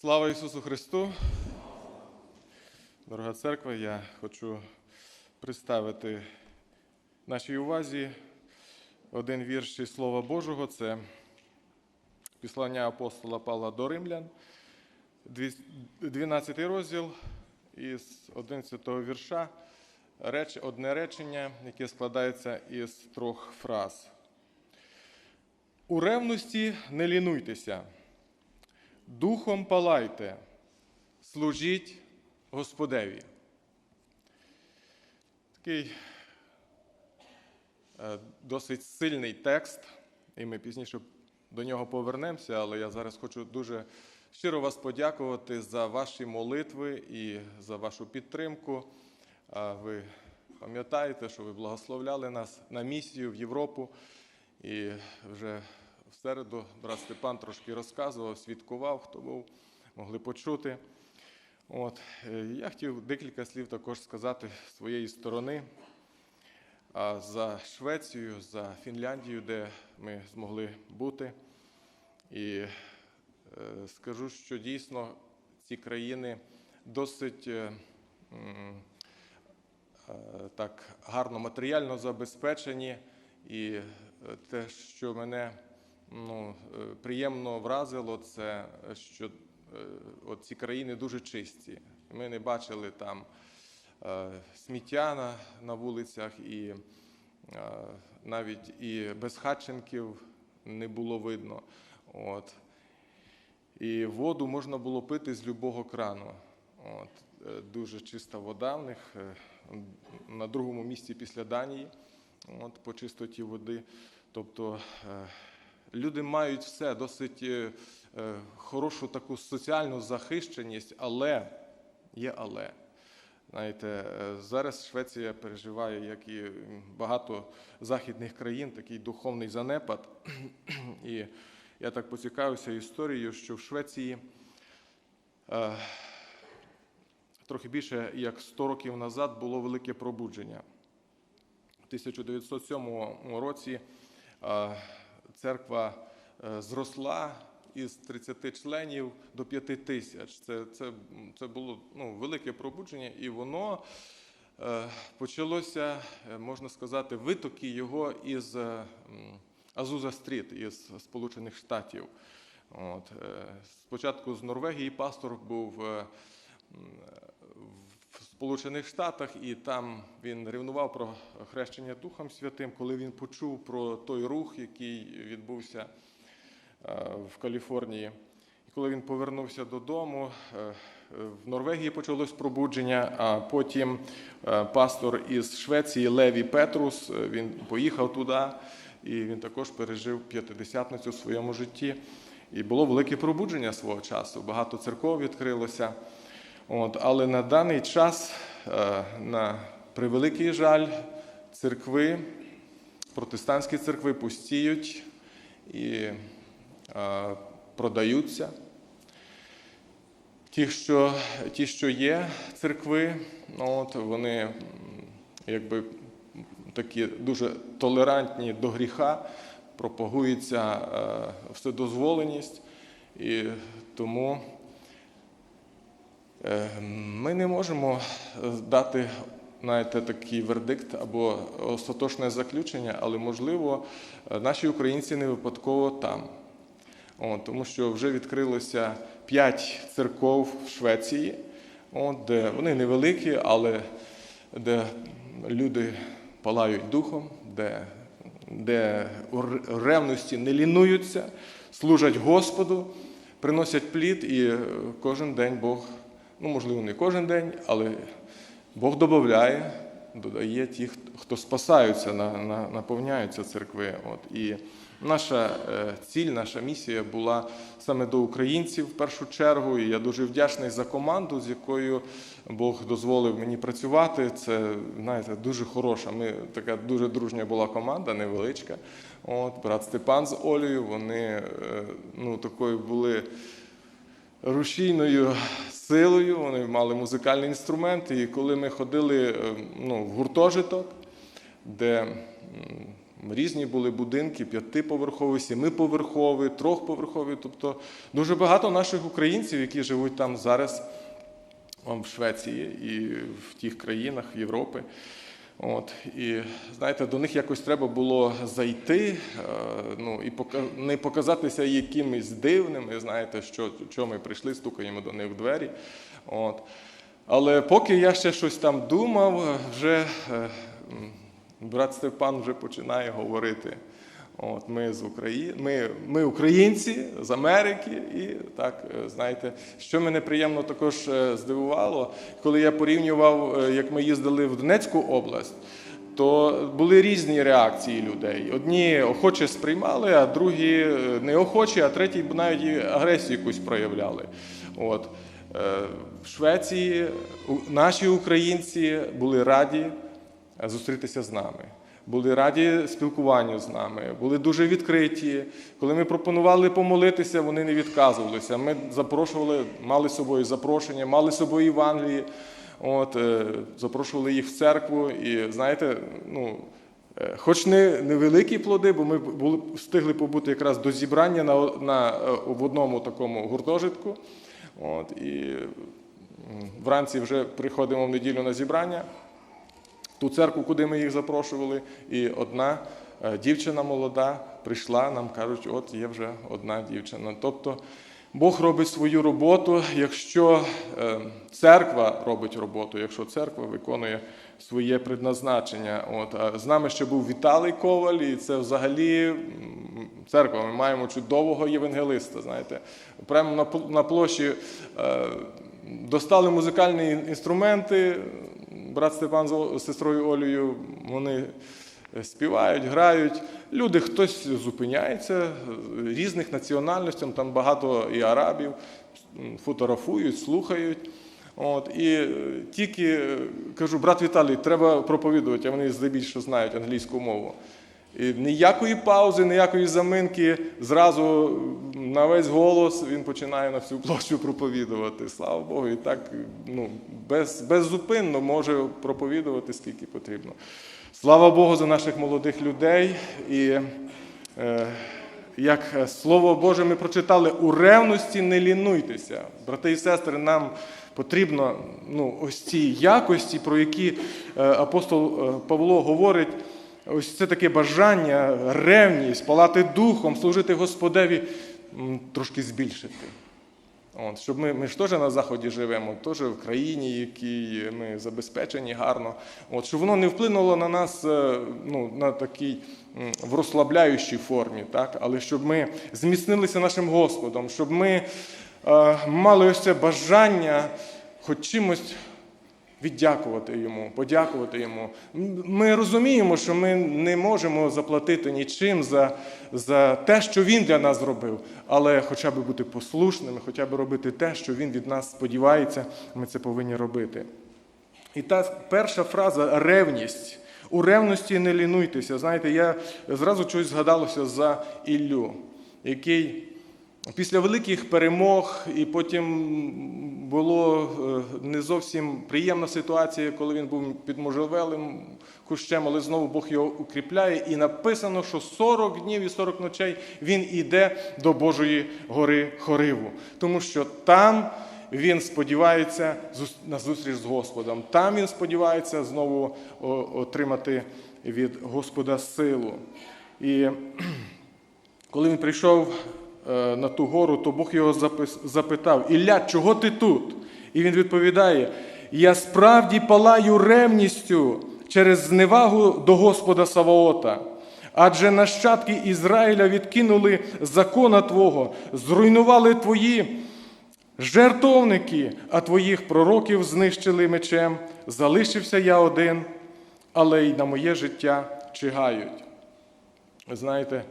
Слава Ісусу Христу! Дорога церква, я хочу представити нашій увазі один вірш із Слова Божого. Це післання апостола Павла до Римлян, 12 розділ із 11 вірша. Одне речення, яке складається із трьох фраз. У ревності не лінуйтеся. Духом палайте, служіть Господеві. Такий е, досить сильний текст, і ми пізніше до нього повернемося, але я зараз хочу дуже щиро вас подякувати за ваші молитви і за вашу підтримку. Ви пам'ятаєте, що ви благословляли нас на місію в Європу. І вже в середу брат Степан трошки розказував, свідкував, хто був, могли почути. От. е, Я хотів декілька слів також сказати з своєї сторони за Швецію, за Фінляндію, де ми змогли бути. І е, скажу, що дійсно ці країни досить е, так гарно матеріально забезпечені. І те, що мене ну, е, приємно вразило, це що е, ці країни дуже чисті. Ми не бачили там е, сміття на, на вулицях, і навіть і безхатченків не було видно. От. І воду можна було пити з любого крану. От. Дуже чиста вода в них на другому місці після Данії от, по чистоті води. Тобто люди мають все, досить е, е, хорошу таку соціальну захищеність, але є але. Знаєте, е, зараз Швеція переживає, як і багато західних країн, такий духовний занепад. І я так поцікавився історією, що в Швеції е, трохи більше як 100 років назад було велике пробудження. У 1907 році е, церква е, зросла із 30 членів до 5 тисяч. Це, це, це було ну, велике пробудження, і воно е, почалося, е, можна сказати, витоки його із Азуза Стріт, із Сполучених Штатів. От, спочатку з Норвегії пастор був. в Сполучених Штатах, і там він ревнував про хрещення Духом Святим, коли він почув про той рух, який відбувся е, в Каліфорнії. І коли він повернувся додому, е, в Норвегії почалось пробудження, а потім е, пастор із Швеції Леві Петрус він поїхав туди, і він також пережив п'ятидесятницю в своєму житті. І було велике пробудження свого часу. Багато церков відкрилося. От, але на даний час, е, на превеликий жаль, церкви, протестантські церкви пустіють і е, продаються. Ті, що, ті, що є церкви, ну, от, вони якби такі дуже толерантні до гріха, пропагується е, вседозволеність, і тому. Е, Ми не можемо е, дати знаєте, такий вердикт або остаточне заключення, але можливо е, наші українці не випадково там. О, тому що вже відкрилося п'ять церков в Швеції, о, де вони невеликі, але де люди палають духом, де, де у ревності не лінуються, служать Господу, приносять плід, і кожен день Бог ну, можливо, не кожен день, але Бог додає, додає тих, хто спасаються, на, на, наповняються церкви. От. І наша е, ціль, наша місія була саме до українців в першу чергу. І я дуже вдячний за команду, з якою Бог дозволив мені працювати. Це, знаєте, дуже хороша. Ми така дуже дружня була команда, невеличка. От, брат Степан з Олею, вони е, ну, такою були рушійною силою, вони мали музикальні інструменти. І коли ми ходили е, ну, в гуртожиток, де Різні були будинки, п'ятиповерхові, сімиповерхові, трьохповерхові. Тобто дуже багато наших українців, які живуть там зараз, в Швеції і в тих країнах Європи. От, і знаєте, до них якось треба було зайти, е, ну, і не показатися якимись дивними, знаєте, що, що ми прийшли, стукаємо до них в двері. От. Але поки я ще щось там думав, вже е, брат Степан вже починає говорити. От, ми з України, ми, ми українці з Америки, і так е, знаєте, що мене приємно також е, здивувало, коли я порівнював, е, як ми їздили в Донецьку область, то були різні реакції людей. Одні охоче сприймали, а другі неохоче, а треті навіть агресію якусь проявляли. От. В Швеції наші українці були раді зустрітися з нами. Були раді спілкуванню з нами, були дуже відкриті. Коли ми пропонували помолитися, вони не відказувалися. Ми запрошували, мали з собою запрошення, мали з собою Євангелії, от, е, запрошували їх в церкву. І знаєте, ну, е, хоч не невеликі плоди, бо ми були, встигли побути якраз до зібрання на, на, е, в одному такому гуртожитку. От, і вранці вже приходимо в неділю на зібрання ту церкву, куди ми їх запрошували, і одна е, дівчина молода прийшла, нам кажуть, от є вже одна дівчина. Тобто Бог робить свою роботу, якщо е, церква робить роботу, якщо церква виконує своє предназначення. От, з нами ще був Віталій Коваль, і це взагалі церква. Ми маємо чудового євангелиста. Знаєте, прямо на площі е, достали музикальні інструменти. Брат Степан з сестрою Олею, вони співають, грають. Люди, хтось зупиняється, е, різних національностей, там багато і арабів, фотографують, слухають. От, і е, тільки е, кажу, брат Віталій, треба проповідувати, а вони здебільшого знають англійську мову. Ніякої паузи, ніякої заминки, зразу на весь голос він починає на всю площу проповідувати. Слава Богу, і так ну, без, беззупинно може проповідувати скільки потрібно. Слава Богу за наших молодих людей. І е, як Слово Боже ми прочитали, у ревності не лінуйтеся. Брати і сестри, нам потрібно ну, ось ці якості, про які е, апостол е, Павло говорить. Ось це таке бажання, ревність, палати духом, служити Господеві, трошки збільшити. От, щоб ми, ми ж теж на Заході живемо, теж в країні, якій ми забезпечені гарно. От, щоб воно не вплинуло на нас е, ну, на такій в розслабляючій формі, так? але щоб ми зміцнилися нашим Господом, щоб ми е, мали ось це бажання хоч чимось віддякувати йому, подякувати йому. Ми розуміємо, що ми не можемо заплатити нічим за, за те, що він для нас зробив, але хоча б бути послушними, хоча б робити те, що він від нас сподівається, ми це повинні робити. І та перша фраза ревність. У ревності не лінуйтеся. Знаєте, я зразу щось згадалося за Іллю, який після великих перемог, і потім було е, не зовсім приємна ситуація, коли він був під можжевелим кущем, але знову Бог його укріпляє. І написано, що 40 днів і 40 ночей він іде до Божої гори Хориву, тому що там. Він сподівається на зустріч з Господом. Там він сподівається знову отримати від Господа силу. І коли він прийшов на ту гору, то Бог його запитав: Ілля, чого ти тут? І він відповідає: Я справді палаю ревністю через зневагу до Господа Саваота. Адже нащадки Ізраїля відкинули закона Твого, зруйнували твої жертовники, а твоїх пророків знищили мечем. Залишився я один, але й на моє життя чигають. Знаєте,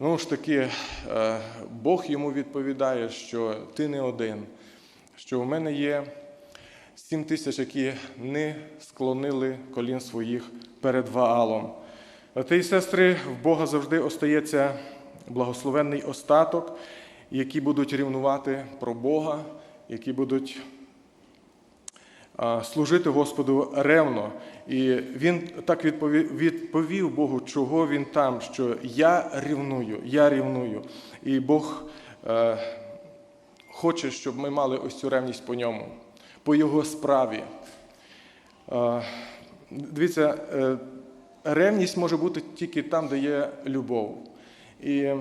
ну ж таки, е, Бог йому відповідає, що ти не один, що у мене є сім тисяч, які не склонили колін своїх перед Ваалом. Брати і сестри, в Бога завжди остається благословенний остаток, які будуть рівнувати про Бога, які будуть служити Господу ревно. І він так відповів, відповів Богу, чого він там, що я рівную, я рівную. І Бог е, хоче, щоб ми мали ось цю ревність по ньому, по його справі. Е, Дивіться, е, ревність може бути тільки там, де є любов. І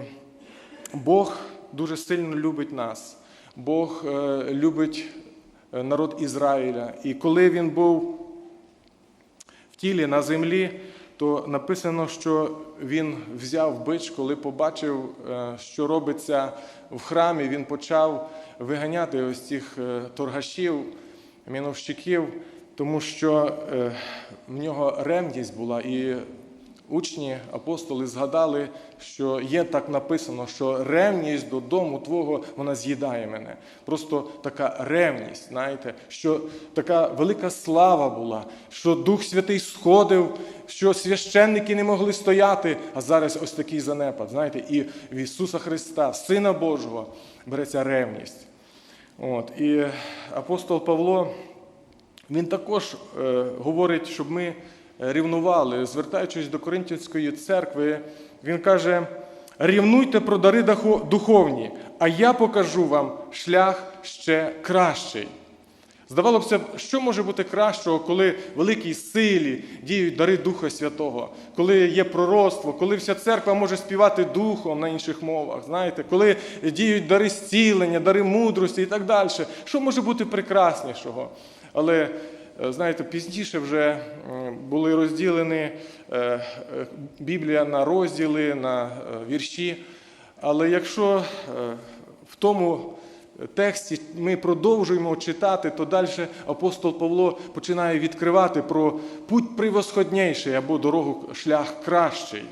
Бог дуже сильно любить нас. Бог е, любить народ Ізраїля. І коли він був в тілі на землі, то написано, що він взяв бич, коли побачив, е, що робиться в храмі, він почав виганяти ось цих е, торгашів, міновщиків, тому що е, в нього ревність була. І учні, апостоли згадали, що є так написано, що ревність до дому твого вона з'їдає мене. Просто така ревність, знаєте, що така велика слава була, що Дух Святий сходив, що священники не могли стояти, а зараз ось такий занепад. Знаєте, і в Ісуса Христа, Сина Божого, береться ревність. От, і апостол Павло. Він також е, говорить, щоб ми рівнували, звертаючись до Коринтянської церкви, він каже: рівнуйте про дари духовні, а я покажу вам шлях ще кращий. Здавалося б, що може бути кращого, коли великій силі діють дари Духа Святого, коли є пророцтво, коли вся церква може співати духом на інших мовах, знаєте, коли діють дари зцілення, дари мудрості і так далі. Що може бути прекраснішого? Але знаєте, пізніше вже були розділені е, е, Біблія на розділи, на е, вірші. Але якщо е, в тому тексті ми продовжуємо читати, то далі апостол Павло починає відкривати про путь превосходніший або дорогу шлях кращий.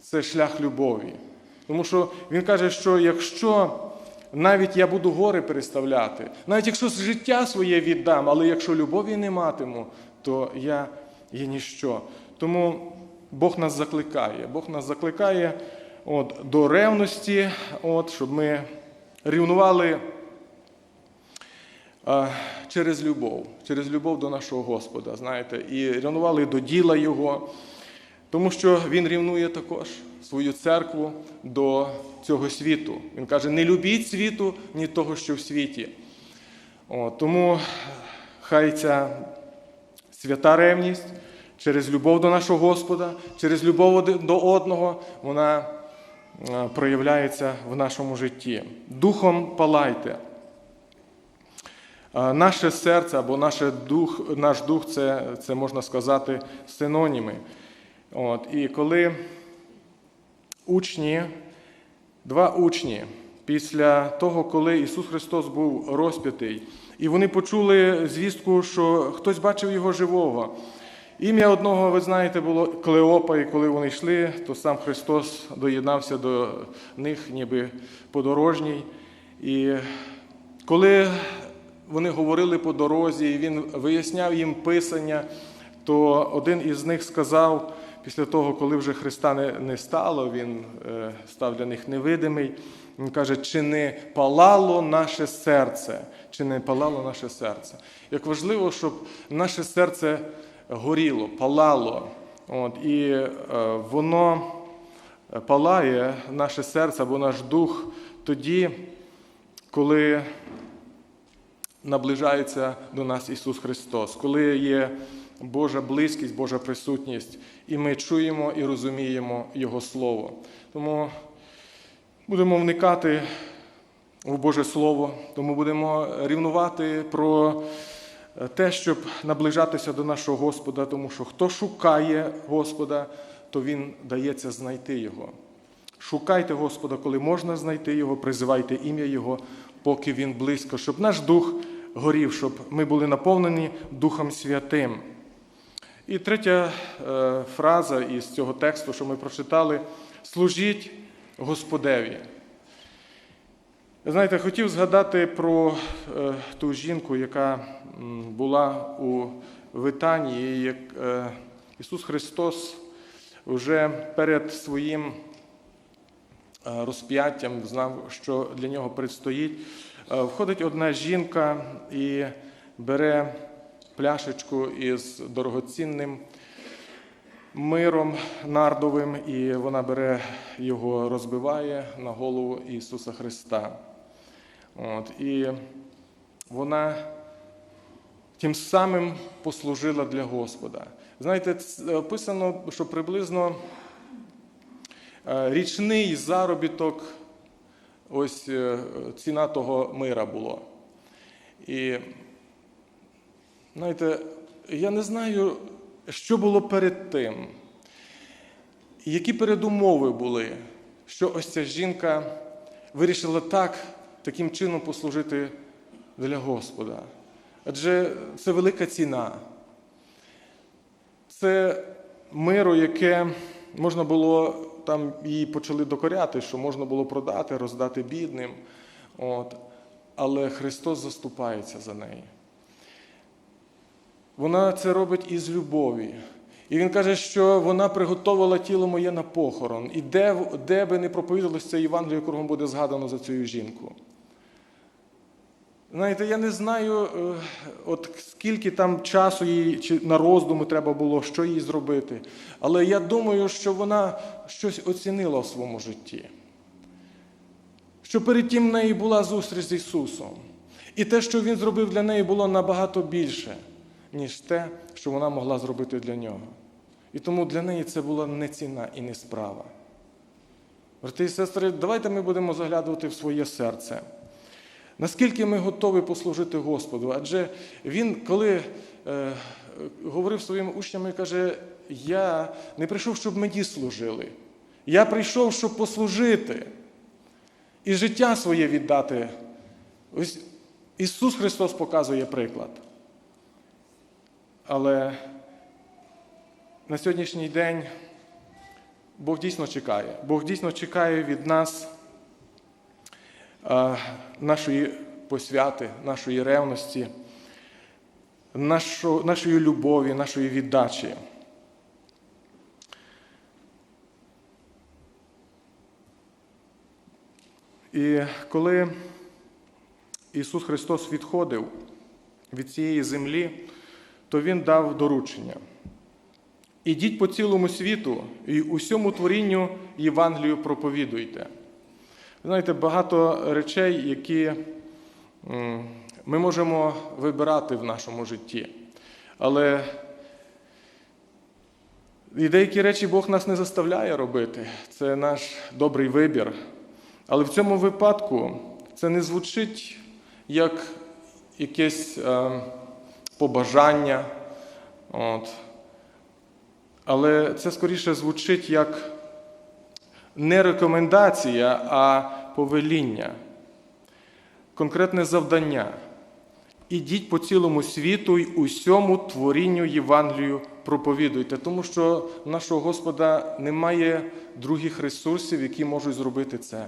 Це шлях любові. Тому що він каже, що якщо навіть я буду гори переставляти, навіть якщо життя своє віддам, але якщо любові не матиму, то я є ніщо. Тому Бог нас закликає. Бог нас закликає от, до ревності, от, щоб ми рівнували а, через любов, через любов до нашого Господа, знаєте, і рівнували до діла Його, тому що Він рівнує також свою церкву до цього світу. Він каже: не любіть світу, ні того, що в світі. О, тому хай ця свята ревність через любов до нашого Господа, через любов до одного, вона е, проявляється в нашому житті. Духом палайте. Наше серце або наше дух, наш дух це, це можна сказати синоніми. От, і коли учні, два учні, після того, коли Ісус Христос був розп'ятий, і вони почули звістку, що хтось бачив його живого. Ім'я одного, ви знаєте, було Клеопа, і коли вони йшли, то сам Христос доєднався до них, ніби подорожній. І коли вони говорили по дорозі, і він виясняв їм писання, то один із них сказав, після того, коли вже Христа не, стало, він е, став для них невидимий. Він каже, чи не палало наше серце, чи не палало наше серце. Як важливо, щоб наше серце горіло, палало. От, і е, воно палає наше серце або наш дух тоді, коли наближається до нас Ісус Христос, коли є Божа близькість, Божа присутність, і ми чуємо і розуміємо Його Слово. Тому будемо вникати в Боже Слово, тому будемо рівнувати про те, щоб наближатися до нашого Господа, тому що хто шукає Господа, то Він дається знайти Його. Шукайте Господа, коли можна знайти Його, призивайте ім'я Його, поки Він близько, щоб наш дух горів, щоб ми були наповнені Духом Святим. І третя е, фраза із цього тексту, що ми прочитали: служіть Господеві. Знаєте, хотів згадати про е, ту жінку, яка була у Витанії, як е, Ісус Христос вже перед своїм розп'яттям знав, що для нього предстоїть. Входить одна жінка і бере пляшечку із дорогоцінним миром нардовим, і вона бере його, розбиває на голову Ісуса Христа. От, і вона тим самим послужила для Господа. Знаєте, описано, що приблизно е, річний заробіток, ось е, ціна того мира було. І знаєте, я не знаю, що було перед тим, які передумови були, що ось ця жінка вирішила так, таким чином послужити для Господа. Адже це велика ціна. Це миро, яке можна було, там її почали докоряти, що можна було продати, роздати бідним. От. Але Христос заступається за неї. Вона це робить із любові. І він каже, що вона приготувала тіло моє на похорон. І де, де би не проповідалося це Євангеліє, кругом буде згадано за цю жінку. Знаєте, я не знаю, е, от скільки там часу їй чи на роздуми треба було, що їй зробити. Але я думаю, що вона щось оцінила в своєму житті. Що перед тим в неї була зустріч з Ісусом. І те, що Він зробив для неї, було набагато більше, ніж те, що вона могла зробити для нього. І тому для неї це була не ціна і не справа. Брати і сестри, давайте ми будемо заглядувати в своє серце. Наскільки ми готові послужити Господу? Адже Він, коли е, говорив своїм учням, каже, я не прийшов, щоб мені служили. Я прийшов, щоб послужити і життя своє віддати. Ось Ісус Христос показує приклад. Але на сьогоднішній день Бог дійсно чекає. Бог дійсно чекає від нас нашої посвяти, нашої ревності, нашої любові, нашої віддачі. І коли Ісус Христос відходив від цієї землі, то Він дав доручення. Ідіть по цілому світу і усьому творінню Євангелію проповідуйте. Знаєте, багато речей, які ми можемо вибирати в нашому житті. Але і деякі речі Бог нас не заставляє робити. Це наш добрий вибір. Але в цьому випадку це не звучить як якесь е, побажання. От. Але це скоріше звучить як не рекомендація, а повеління, конкретне завдання. Ідіть по цілому світу й усьому творінню Євангелію проповідуйте, тому що нашого Господа немає других ресурсів, які можуть зробити це.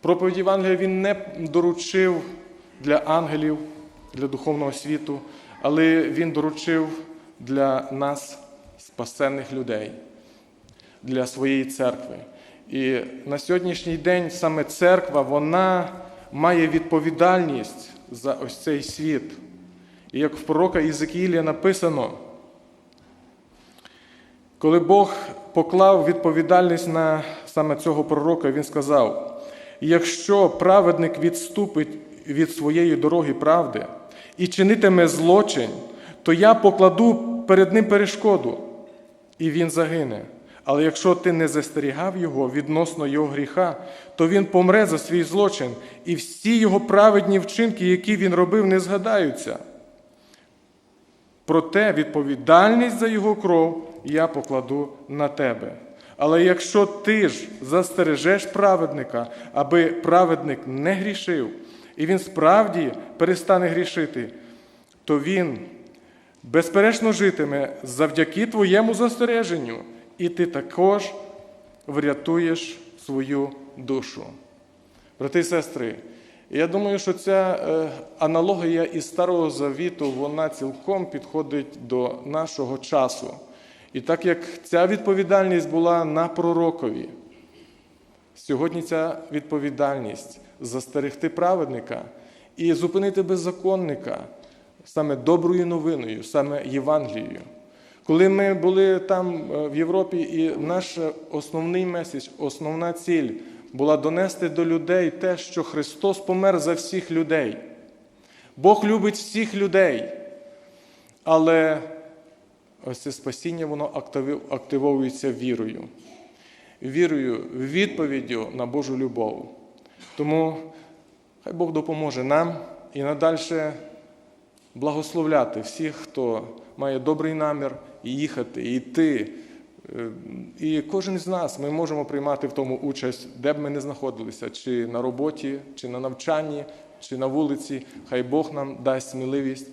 Проповідь Євангелія він не доручив для ангелів, для духовного світу, але він доручив для нас, спасенних людей, для своєї церкви. І на сьогоднішній день саме церква вона має відповідальність за ось цей світ. І як в пророка Єзекіїля написано, коли Бог поклав відповідальність на саме цього пророка, він сказав: якщо праведник відступить від своєї дороги правди і чинитиме злочин, то я покладу перед ним перешкоду, і він загине. Але якщо ти не застерігав його відносно його гріха, то він помре за свій злочин, і всі його праведні вчинки, які він робив, не згадаються. Проте відповідальність за його кров я покладу на тебе. Але якщо ти ж застережеш праведника, аби праведник не грішив, і він справді перестане грішити, то він безперечно житиме завдяки твоєму застереженню, і ти також врятуєш свою душу. Брати і сестри, я думаю, що ця е, аналогія із Старого Завіту, вона цілком підходить до нашого часу. І так як ця відповідальність була на пророкові, сьогодні ця відповідальність застерегти праведника і зупинити беззаконника саме доброю новиною, саме Євангелією. Коли ми були там е, в Європі, і наш е, основний меседж, основна ціль була донести до людей те, що Христос помер за всіх людей. Бог любить всіх людей. Але ось це спасіння, воно активовується вірою. Вірою, відповіддю на Божу любов. Тому хай Бог допоможе нам і надальше благословляти всіх, хто має добрий намір їхати, йти. Е, І кожен з нас ми можемо приймати в тому участь, де б ми не знаходилися, чи на роботі, чи на навчанні, чи на вулиці. Хай Бог нам дасть сміливість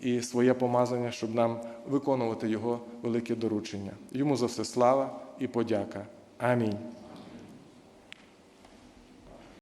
і своє помазання, щоб нам виконувати Його велике доручення. Йому за все слава і подяка. Amém.